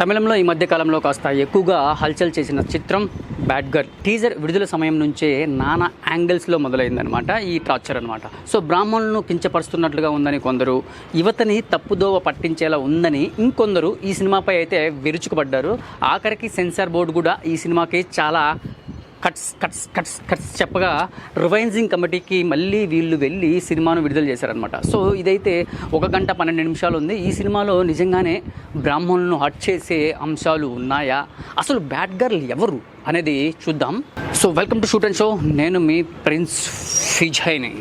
తమిళంలో ఈ మధ్య కాలంలో కాస్త ఎక్కువగా హల్చల్ చేసిన చిత్రం బ్యాడ్ గర్ల్ టీజర్ విడుదల సమయం నుంచే నానా యాంగిల్స్లో మొదలైందనమాట ఈ టార్చర్ అనమాట సో బ్రాహ్మణులను కించపరుస్తున్నట్లుగా ఉందని కొందరు యువతని తప్పుదోవ పట్టించేలా ఉందని ఇంకొందరు ఈ సినిమాపై అయితే విరుచుకుపడ్డారు. ఆఖరికి సెన్సార్ బోర్డు కూడా ఈ సినిమాకి చాలా కట్స్ కట్స్ కట్స్ కట్స్ చెప్పగా రివైన్జింగ్ కమిటీకి మళ్ళీ వీళ్ళు వెళ్ళి సినిమాను విడుదల చేశారనమాట సో ఇదైతే ఒక గంట పన్నెండు నిమిషాలు ఉంది ఈ సినిమాలో నిజంగానే బ్రాహ్మణులను హట్ చేసే అంశాలు ఉన్నాయా? అసలు బ్యాడ్ గర్ల్ ఎవరు అనేది చూద్దాం. So welcome to shoot and show. నేను మీ ప్రిన్స్ ఫిజైని.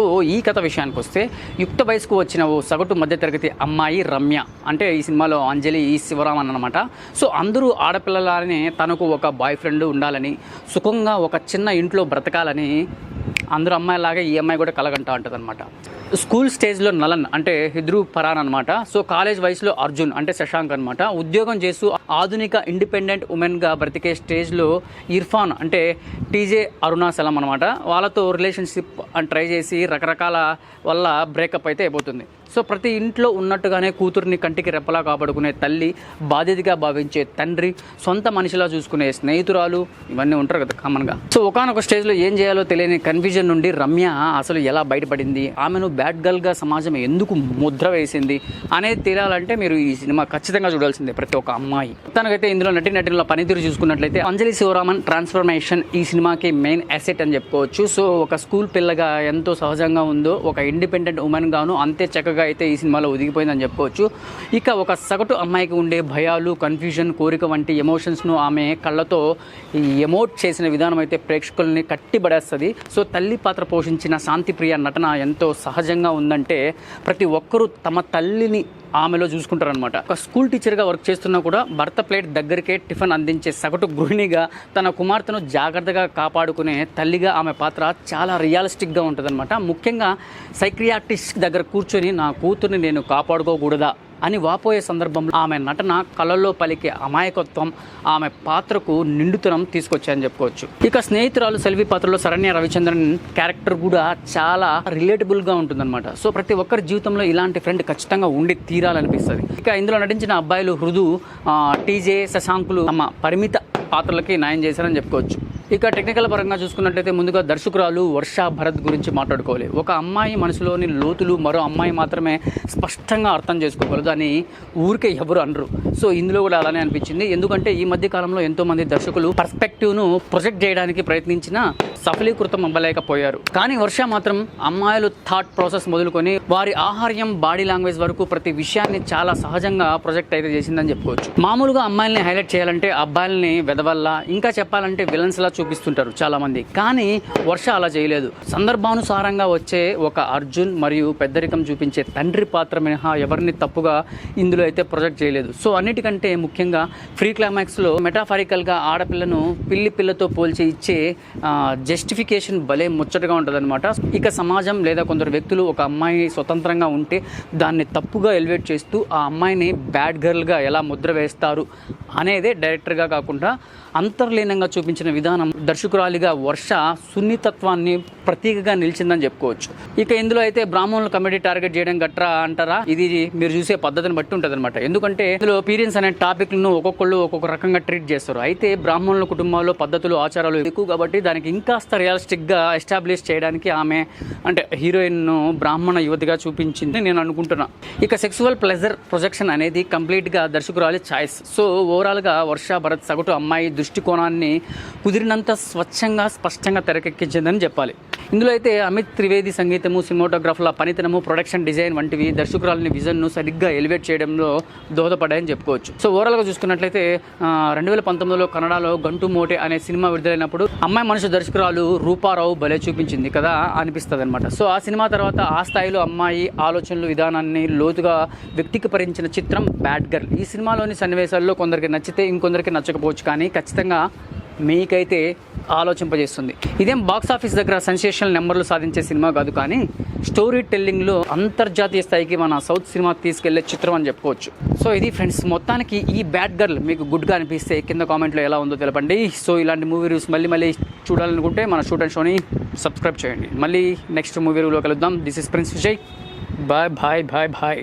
సో ఈ కథ విషయానికి వస్తే యుక్త వయసుకు వచ్చిన ఓ సగటు మధ్యతరగతి అమ్మాయి రమ్య అంటే ఈ సినిమాలో అంజలి ఈ శివరామన్ అనమాట సో అందరూ ఆడపిల్లలానే తనకు ఒక బాయ్ ఫ్రెండ్ ఉండాలని సుఖంగా ఒక చిన్న ఇంట్లో బ్రతకాలని అందరూ అమ్మాయిలాగా ఈ అమ్మాయి కూడా కలగంటా ఉంటుంది అనమాట స్కూల్ స్టేజ్లో నలన్ అంటే హిద్రు పరాన్ అనమాట సో కాలేజ్ వయసులో అర్జున్ అంటే శశాంక్ అనమాట ఉద్యోగం చేస్తూ ఆధునిక ఇండిపెండెంట్ ఉమెన్గా బ్రతికే స్టేజ్లో ఇర్ఫాన్ అంటే టీజే అరుణాచలం అనమాట వాళ్ళతో రిలేషన్షిప్ ట్రై చేసి రకరకాల వల్ల బ్రేకప్ అయితే అయిపోతుంది. సో ప్రతి ఇంట్లో ఉన్నట్టుగానే కూతుర్ని కంటికి రెప్పలా కాపాడుకునే తల్లి బాధ్యతగా భావించే తండ్రి సొంత మనిషిలా చూసుకునే స్నేహితురాలు ఇవన్నీ ఉంటారు కదా కామన్గా సో ఒకనొక స్టేజ్లో ఏం చేయాలో తెలియని కన్ఫ్యూజన్ నుండి రమ్య అసలు ఎలా బయటపడింది? ఆమెను బ్యాడ్ గర్ల్గా సమాజం ఎందుకు ముద్ర వేసింది అనేది తెలియాలంటే మీరు ఈ సినిమా ఖచ్చితంగా చూడాల్సిందే ప్రతి ఒక్క అమ్మాయి. తనకైతే ఇందులో నటి నటుల పనితీరు చూసుకున్నట్లయితే అంజలి శివరామన్ ట్రాన్స్ఫర్మేషన్ ఈ సినిమాకి మెయిన్ అసెట్ అని చెప్పుకోవచ్చు. సో ఒక స్కూల్ పిల్లగా ఎంతో సహజంగా ఉందో ఒక ఇండిపెండెంట్ ఉమెన్ గాను అంతే చక్కగా అయితే ఈ సినిమాలో ఒదిగిపోయిందని చెప్పుకోవచ్చు. ఇక ఒక సగటు అమ్మాయికి ఉండే భయాలు కన్ఫ్యూజన్ కోరిక వంటి ఎమోషన్స్ను ఆమె కళ్ళతో ఈ ఎమోట్ చేసిన విధానం అయితే ప్రేక్షకుల్ని కట్టిబడేస్తుంది. సో తల్లి పాత్ర పోషించిన శాంతిప్రియ నటన ఎంతో సహజ సహజంగా ఉందంటే ప్రతి ఒక్కరూ తమ తల్లిని ఆమెలో చూసుకుంటారనమాట ఒక స్కూల్ టీచర్గా వర్క్ చేస్తున్నా కూడా భర్త ప్లేట్ దగ్గరికే టిఫిన్ అందించే సగటు గృహిణిగా తన కుమార్తెను జాగ్రత్తగా కాపాడుకునే తల్లిగా ఆమె పాత్ర చాలా రియలిస్టిక్గా ఉంటుందన్నమాట. ముఖ్యంగా సైక్రియాటిస్ట్ దగ్గర కూర్చొని నా కూతుర్ని నేను కాపాడుకోకూడదా? అని వాపోయే సందర్భంలో ఆమె నటన కళల్లో పలికే అమాయకత్వం ఆమె పాత్రకు నిండుతనం తీసుకొచ్చాయని చెప్పుకోవచ్చు. ఇక స్నేహితురాలు సెల్వి పాత్రలో శరణ్య రవిచంద్రన్ క్యారెక్టర్ కూడా చాలా రిలేటబుల్గా ఉంటుందన్నమాట. సో ప్రతి ఒక్కరి జీవితంలో ఇలాంటి ఫ్రెండ్ ఖచ్చితంగా ఉండి తీరాలనిపిస్తుంది. ఇక ఇందులో నటించిన అబ్బాయిలు హృదు టీజే శశాంకులు తమ పరిమిత పాత్రలకి న్యాయం చేశారని చెప్పుకోవచ్చు. ఇక టెక్నికల్ పరంగా చూసుకున్నట్లయితే ముందుగా దర్శకురాలు వర్ష భరత్ గురించి మాట్లాడుకోవాలి. ఒక అమ్మాయి మనసులోని లోతులు మరో అమ్మాయి మాత్రమే స్పష్టంగా అర్థం చేసుకోగలదు అని ఊరికే ఎవరు అనరు. సో ఇందులో కూడా అలానే అనిపించింది. ఎందుకంటే ఈ మధ్య కాలంలో ఎంతోమంది దర్శకులు పర్స్పెక్టివ్ను ప్రొజెక్ట్ చేయడానికి ప్రయత్నించినా సఫలీకృతం అవ్వలేకపోయారు. కానీ వర్ష మాత్రం అమ్మాయిలు థాట్ ప్రాసెస్ మొదలుకొని వారి ఆహార్యం బాడీ లాంగ్వేజ్ వరకు ప్రతి విషయాన్ని చాలా సహజంగా ప్రొజెక్ట్ అయితే చేసిందని చెప్పుకోవచ్చు. మామూలుగా అమ్మాయిల్ని హైలైట్ చేయాలంటే అబ్బాయిల్ని వెదవల్లా ఇంకా చెప్పాలంటే విలన్స్ లా చూపిస్తుంటారు చాలామంది. కానీ వర్ష అలా చేయలేదు. సందర్భానుసారంగా వచ్చే ఒక అర్జున్ మరియు పెద్దరికం చూపించే తండ్రి పాత్ర మినహా ఎవరిని తప్పుగా ఇందులో అయితే ప్రొజెక్ట్ చేయలేదు. సో అన్నిటికంటే ముఖ్యంగా ఫ్రీ క్లైమాక్స్లో మెటాఫారికల్గా ఆడపిల్లను పిల్లి పిల్లతో పోల్చి ఇచ్చే జస్టిఫికేషన్ భలే ముచ్చటగా ఉంటుందన్నమాట. ఇక సమాజం లేదా కొందరు వ్యక్తులు ఒక అమ్మాయి స్వతంత్రంగా ఉంటే దాన్ని తప్పుగా ఎలివేట్ చేస్తూ ఆ అమ్మాయిని బ్యాడ్ గర్ల్గా ఎలా ముద్ర వేస్తారు అనేదే డైరెక్టర్గా కాకుండా అంతర్లీనంగా చూపించిన విధానం దర్శకురాలిగా వర్ష సున్నితత్వాన్ని ప్రతీకగా నిలిచిందని చెప్పుకోవచ్చు. ఇక ఇందులో అయితే బ్రాహ్మణుల కమిటీ టార్గెట్ చేయడం గట్రా అంటారా? ఇది మీరు చూసే పద్ధతిని బట్టి ఉంటుంది అనమాట ఎందుకంటే ఇందులో పీరియన్స్ అనే టాపిక్లను ఒక్కొక్కళ్ళు ఒక్కొక్క రకంగా ట్రీట్ చేస్తారు. అయితే బ్రాహ్మణుల కుటుంబాల్లో పద్ధతులు ఆచారాలు ఎక్కువ కాబట్టి దానికి ఇంకాస్త రియలిస్టిక్గా ఎస్టాబ్లిష్ చేయడానికి ఆమె అంటే హీరోయిన్ను బ్రాహ్మణ యువతిగా చూపించింది నేను అనుకుంటున్నా. ఇక సెక్సువల్ ప్లెజర్ ప్రొజెక్షన్ అనేది కంప్లీట్గా దర్శకురాలి ఛాయిస్ సో ఓవరాల్గా వర్ష భరత్ సగటు అమ్మాయి దృష్టికోణాన్ని కుదిరినంత స్వచ్ఛంగా స్పష్టంగా తెరకెక్కించిందని చెప్పాలి. ఇందులో అయితే అమిత్ త్రివేది సంగీతము సినిమాటోగ్రాఫర్ల పనితనము ప్రొడక్షన్ డిజైన్ వంటివి దర్శకురాలని విజన్ను సరిగ్గా ఎలివేట్ చేయడంలో దోహదపడాయని చెప్పుకోవచ్చు. సో ఓవరాల్గా చూసుకున్నట్లయితే రెండు వేల పంతొమ్మిదిలో కన్నడలో గంటు మోటే అనే సినిమా విడుదలైనప్పుడు అమ్మాయి మనుషు దర్శకురాలు రూపారావు భలే చూపించింది కదా అనిపిస్తుంది అనమాట సో ఆ సినిమా తర్వాత ఆ స్థాయిలో అమ్మాయి ఆలోచనలు విధానాన్ని లోతుగా వ్యక్తీకరించిన చిత్రం బ్యాడ్ గర్ల్. ఈ సినిమాలోని సన్నివేశాల్లో కొందరికి నచ్చితే ఇంకొందరికి నచ్చకపోవచ్చు కానీ ఖచ్చితంగా మీకైతే ఆలోచింపజేస్తుంది. ఇదేం బాక్స్ ఆఫీస్ దగ్గర సెన్సేషనల్ నెంబర్లు సాధించే సినిమా కాదు కానీ స్టోరీ టెల్లింగ్లో అంతర్జాతీయ స్థాయికి మన సౌత్ సినిమా తీసుకెళ్ళే చిత్రం అని చెప్పుకోవచ్చు. సో ఇది ఫ్రెండ్స్ మొత్తానికి ఈ బ్యాడ్ గర్ల్ మీకు గుడ్గా అనిపిస్తే కింద కామెంట్లో ఎలా ఉందో తెలపండి. సో ఇలాంటి మూవీ రివ్యూస్ మళ్ళీ మళ్ళీ చూడాలనుకుంటే మన షూట్ అండ్ షోని సబ్స్క్రైబ్ చేయండి. మళ్ళీ నెక్స్ట్ మూవీ రివ్యూలో కలుద్దాం. This is prince Vijay bye bye bye bye